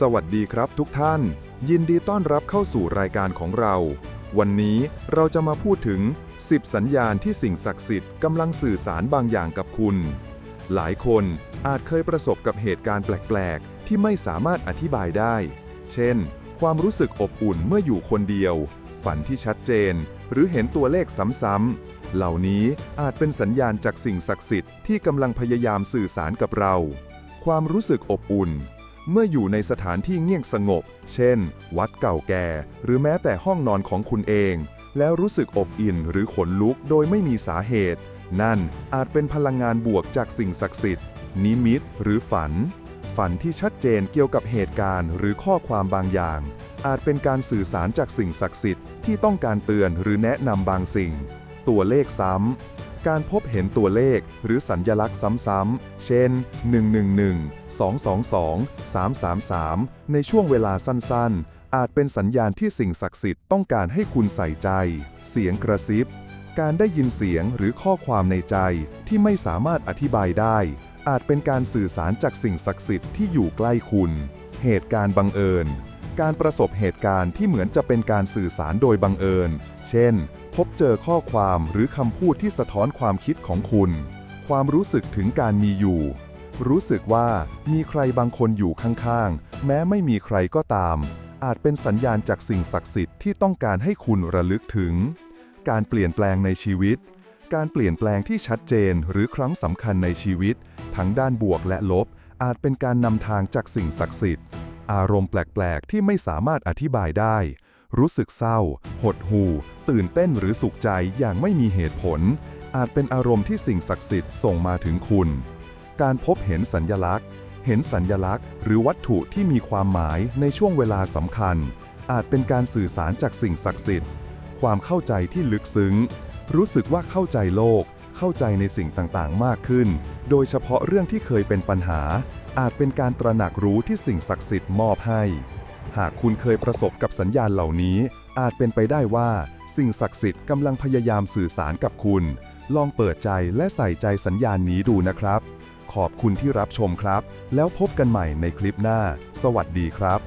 สวัสดีครับทุกท่าน ยินดีต้อนรับเข้าสู่รายการของเรา วันนี้เราจะมาพูดถึง 10 สัญญาณที่สิ่งศักดิ์สิทธิ์กำลังสื่อสารบางอย่างกับคุณ หลายคนอาจเคยประสบกับเหตุการณ์แปลก ๆ ที่ไม่สามารถอธิบายได้ เช่น ความรู้สึกอบอุ่นเมื่ออยู่คนเดียว ฝันที่ชัดเจน หรือเห็นตัวเลขซ้ำๆเหล่านี้อาจเป็นสัญญาณจากสิ่งศักดิ์สิทธิ์ที่กำลังพยายามสื่อสารกับเรา ความรู้สึกอบอุ่น เมื่ออยู่ในสถานที่เงียบสงบ เช่น วัดเก่าแก่ หรือแม้แต่ห้องนอนของคุณเอง แล้วรู้สึกอบอิ่นหรือขนลุกโดยไม่มีสาเหตุ นั่นอาจเป็นพลังงานบวกจากสิ่งศักดิ์สิทธิ์ นิมิตหรือฝัน ฝันที่ชัดเจนเกี่ยวกับเหตุการณ์ หรือข้อความบางอย่าง อาจเป็นการสื่อสารจากสิ่งศักดิ์สิทธิ์ที่ต้องการเตือนหรือแนะนำบางสิ่ง ตัวเลขซ้ำ การพบเห็นตัวเลขหรือสัญญลักษณ์ซ้ำๆ เช่น 111 222 333 ในช่วงเวลาสั้นๆ อาจเป็นสัญญาณที่สิ่งศักดิ์สิทธิ์ต้องการให้คุณใส่ใจ เสียงกระซิบ การได้ยินเสียงหรือข้อความในใจที่ไม่สามารถอธิบายได้ อาจเป็นการสื่อสารจากสิ่งศักดิ์สิทธิ์ที่อยู่ใกล้คุณ เหตุการณ์บังเอิญ การประสบเหตุการณ์ที่เหมือนจะเป็นการสื่อสารโดยบังเอิญ เช่น พบเจอข้อความหรือคำพูดที่สะท้อนความคิดของคุณ ความรู้สึกถึงการมีอยู่ รู้สึกว่ามีใครบางคนอยู่ข้างๆ แม้ไม่มีใครก็ตาม อาจเป็นสัญญาณจากสิ่งศักดิ์สิทธิ์ที่ต้องการให้คุณระลึกถึง การเปลี่ยนแปลงในชีวิต การเปลี่ยนแปลงที่ชัดเจนหรือครั้งสำคัญในชีวิต ทั้งด้านบวกและลบ อาจเป็นการนำทางจากสิ่งศักดิ์สิทธิ์ อารมณ์แปลกๆ ที่ไม่สามารถอธิบายได้ รู้สึกเศร้า หดหู่ ตื่นเต้นหรือสุขใจอย่างไม่มีเหตุผล อาจเป็นอารมณ์ที่สิ่งศักดิ์สิทธิ์ส่งมาถึงคุณ การพบเห็นสัญญลักษณ์ เห็นสัญญลักษณ์ หรือวัตถุที่มีความหมายในช่วงเวลาสำคัญ อาจเป็นการสื่อสารจากสิ่งศักดิ์สิทธิ์ ความเข้าใจที่ลึกซึ้ง รู้สึกว่าเข้าใจโลก เข้าใจในสิ่งต่างๆ มากขึ้น โดยเฉพาะเรื่องที่เคยเป็นปัญหา อาจเป็นการตระหนักรู้ที่สิ่งศักดิ์สิทธิ์มอบให้ หากคุณเคยประสบกับสัญญาณเหล่านี้ อาจเป็นไปได้ว่า สิ่งศักดิ์สิทธิ์กำลังพยายามสื่อสารกับคุณ ลองเปิดใจและใส่ใจสัญญาณนี้ดูนะครับ ขอบคุณที่รับชมครับ แล้วพบกันใหม่ในคลิปหน้า สวัสดีครับ